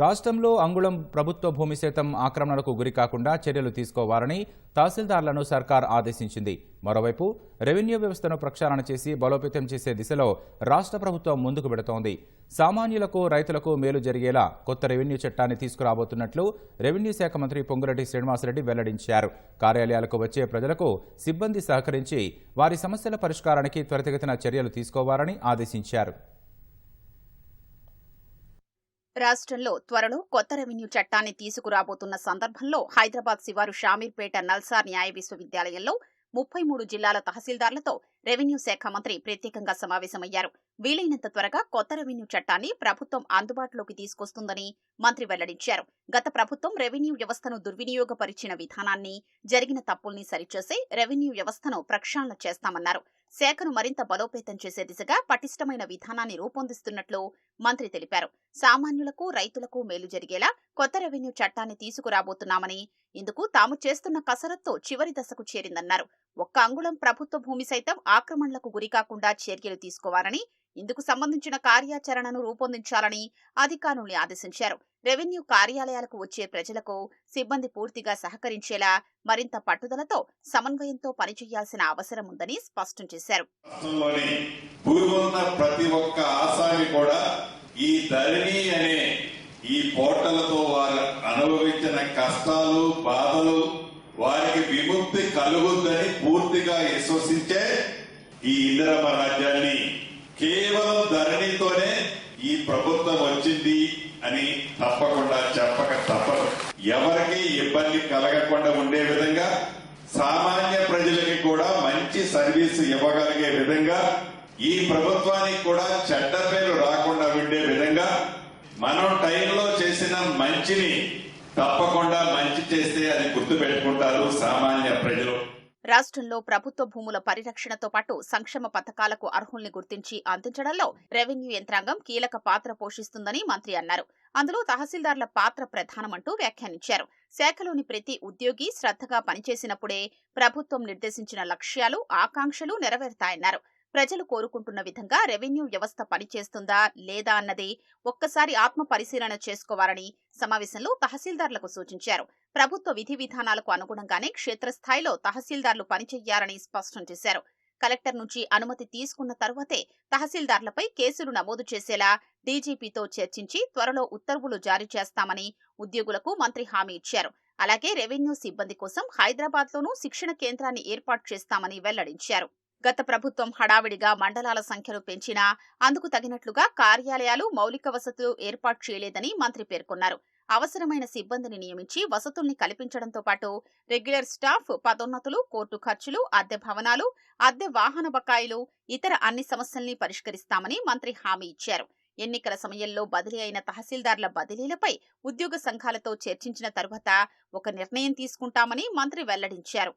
రాష్ట్రంలో అంగుళం ప్రభుత్వ భూమి సైతం ఆక్రమణలకు గురి కాకుండా చర్యలు తీసుకోవాలని తహసీల్దార్లను సర్కార్ ఆదేశించింది. మరోవైపు రెవెన్యూ వ్యవస్థను ప్రక్షాళన చేసి బలోపేతం చేసే దిశలో రాష్ట్ర ప్రభుత్వం ముందుకు పెడుతోంది సామాన్యులకు రైతులకు మేలు జరిగేలా కొత్త రెవెన్యూ చట్టాన్ని తీసుకురాబోతున్నట్లు రెవెన్యూ శాఖ మంత్రి పొంగురెడ్డి శ్రీనివాసరెడ్డి వెల్లడించారు. కార్యాలయాలకు వచ్చే ప్రజలకు సిబ్బంది సహకరించి వారి సమస్యల పరిష్కారానికి త్వరితగతిన చర్యలు తీసుకోవాలని ఆదేశించారు. రాష్ట్రంలో త్వరలో కొత్త రెవెన్యూ చట్టాన్ని తీసుకురాబోతున్న సందర్భంలో హైదరాబాద్ శివారు షామీర్పేట నల్సార్ న్యాయ విశ్వవిద్యాలయంలో ముప్పై మూడు జిల్లాల తహసీల్దార్లతో రెవెన్యూ శాఖ మంత్రి ప్రత్యేకంగా సమావేశమయ్యారు. వీలైనంత త్వరగా కొత్త రెవెన్యూ చట్టాన్ని ప్రభుత్వం అందుబాటులోకి తీసుకొస్తుందని మంత్రి వెల్లడించారు. గత ప్రభుత్వం రెవెన్యూ వ్యవస్థను దుర్వినియోగపరిచిన విధానాన్ని జరిగిన తప్పుల్ని సరిచేసి రెవెన్యూ వ్యవస్థను ప్రక్షాళన చేస్తామన్నారు. శాఖను మరింత బలోపేతం చేసే దిశగా పటిష్టమైన విధానాన్ని రూపొందిస్తున్నట్లు మంత్రి తెలిపారు. సామాన్యులకు రైతులకు మేలు జరిగేలా కొత్త రెవెన్యూ చట్టాన్ని తీసుకురాబోతున్నామని ఇందుకు తాము చేస్తున్న కసరత్తు చివరి దశకు చేరిందన్నారు. ఒక్క అంగుళం ప్రభుత్వ భూమి సైతం ఆక్రమణలకు గురికాకుండా చర్యలు తీసుకోవాలని ఇందుకు సంబంధించిన కార్యాచరణను రూపొందించాలని అధికారుల్ని ఆదేశించారు. రెవెన్యూ కార్యాలయాలకు వచ్చే ప్రజలకు సిబ్బంది పూర్తిగా సహకరించేలా మరింత పట్టుదలతో సమన్వయంతో పనిచేయాల్సిన అవసరం ఉందని స్పష్టం చేశారు. ప్రతి ఒక్క ఆసామి కూడా ఈ ధరణి అనే ఈ పోర్టలతో వారు అనుభవించిన కష్టాలు బాధలు వారికి విముక్తి కలుగుద్దని పూర్తిగా విశ్వసించే ఈ ఇందిరమ్మ రాజ్యాన్ని కేవలం ధరణితోనే ఈ ప్రభుత్వం వచ్చింది అని తప్పకుండా చెప్పక తప్పదు. ఎవరికి ఇబ్బంది కలగకుండా ఉండే విధంగా సామాన్య ప్రజలకి కూడా మంచి సర్వీస్ ఇవ్వగలిగే విధంగా ఈ ప్రభుత్వానికి కూడా చెడ్డ పేరు రాకుండా ఉండే విధంగా మనం టైంలో చేసిన మంచిని తప్పకుండా మంచి చేస్తే అది గుర్తు పెట్టుకుంటారు సామాన్య ప్రజలు. రాష్ట్రంలో ప్రభుత్వ భూముల పరిరక్షణతో పాటు సంక్షేమ పథకాలకు అర్హుల్ని గుర్తించి అందించడంలో రెవెన్యూ యంత్రాంగం కీలక పాత్ర పోషిస్తుందని మంత్రి అన్నారు. అందులో తహసీల్దార్ల పాత్ర ప్రధానమంటూ వ్యాఖ్యానించారు. శాఖలోని ప్రతి ఉద్యోగి శ్రద్ధగా పనిచేసినప్పుడే ప్రభుత్వం నిర్దేశించిన లక్ష్యాలు ఆకాంక్షలు నెరవేరుతాయన్నారు. ప్రజలు కోరుకుంటున్న విధంగా రెవెన్యూ వ్యవస్థ పనిచేస్తుందా లేదా అన్నది ఒక్కసారి ఆత్మ పరిశీలన చేసుకోవాలని సమావేశంలో తహసీల్దార్లకు సూచించారు. ప్రభుత్వ విధి విధానాలకు అనుగుణంగానే క్షేత్రస్థాయిలో తహసీల్దార్లు పనిచేయాలని స్పష్టం చేశారు. కలెక్టర్ నుంచి అనుమతి తీసుకున్న తరువాతే తహసీల్దార్లపై కేసులు నమోదు చేసేలా డీజీపీతో చర్చించి త్వరలో ఉత్తర్వులు జారీ చేస్తామని ఉద్యోగులకు మంత్రి హామీ ఇచ్చారు. అలాగే రెవెన్యూ సిబ్బంది కోసం హైదరాబాద్లోనూ శిక్షణ కేంద్రాన్ని ఏర్పాటు చేస్తామని వెల్లడించారు. గత ప్రభుత్వం హడావిడిగా మండలాల సంఖ్యను పెంచినా అందుకు తగినట్లుగా కార్యాలయాలు మౌలిక వసతులు ఏర్పాటు చేయలేదని మంత్రి పేర్కొన్నారు. అవసరమైన సిబ్బందిని నియమించి వసతుల్ని కల్పించడంతో పాటు రెగ్యులర్ స్టాఫ్ పదోన్నతులు కోర్టు ఖర్చులు అద్దె భవనాలు అద్దె వాహన బకాయిలు ఇతర అన్ని సమస్యల్ని పరిష్కరిస్తామని మంత్రి హామీ ఇచ్చారు. ఎన్నికల సమయంలో బదిలీ అయిన తహసీల్దార్ల బదిలీలపై ఉద్యోగ సంఘాలతో చర్చించిన తరువాత ఒక నిర్ణయం తీసుకుంటామని మంత్రి వెల్లడించారు.